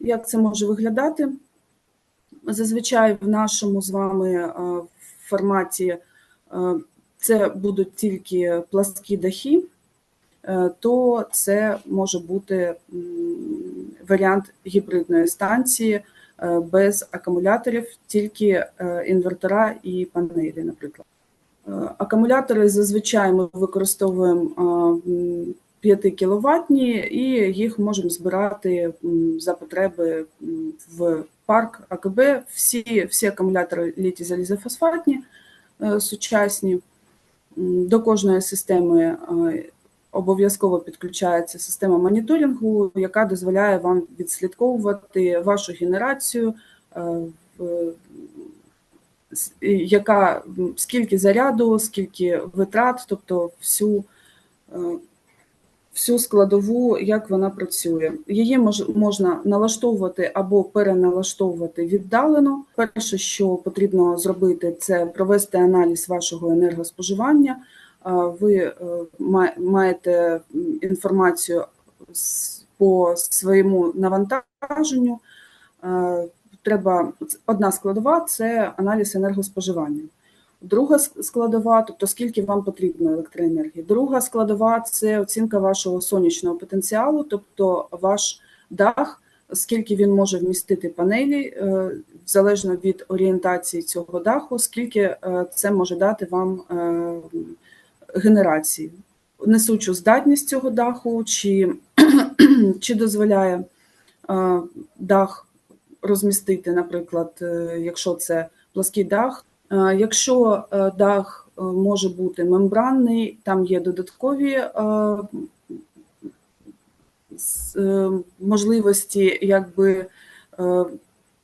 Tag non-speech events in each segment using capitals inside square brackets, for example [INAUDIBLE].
Як це може виглядати? Зазвичай в нашому з вами е, форматі е, це будуть тільки пласкі дахи, е, то це може бути варіант гібридної станції без акумуляторів, тільки інвертора і панелі, наприклад. Акумулятори зазвичай ми використовуємо 5 кіловатні, і їх можемо збирати за потреби в парк АКБ. Всі, всі акумулятори літій залізофосфатні е, сучасні. До кожної системи е, обов'язково підключається система моніторингу, яка дозволяє вам відслідковувати вашу генерацію, е, яка скільки заряду, скільки витрат, тобто всю, всю складову, як вона працює. Її мож, можна налаштовувати або переналаштовувати віддалено. Перше, що потрібно зробити, це провести аналіз вашого енергоспоживання. Ви е, маєте інформацію по своєму навантаженню. Треба одна складова це аналіз енергоспоживання. Друга складова, тобто скільки вам потрібно електроенергії. Друга складова це оцінка вашого сонячного потенціалу, тобто ваш дах, скільки він може вмістити панелі, е, залежно від орієнтації цього даху, скільки е, це може дати вам е, генерації, несучу здатність цього даху, чи, [CLEARS THROAT] чи дозволяє дах розмістити, наприклад, якщо це плоский дах. Е, Якщо е, дах е, може бути мембранний, там є додаткові можливості, якби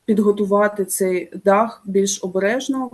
підготувати цей дах більш обережно,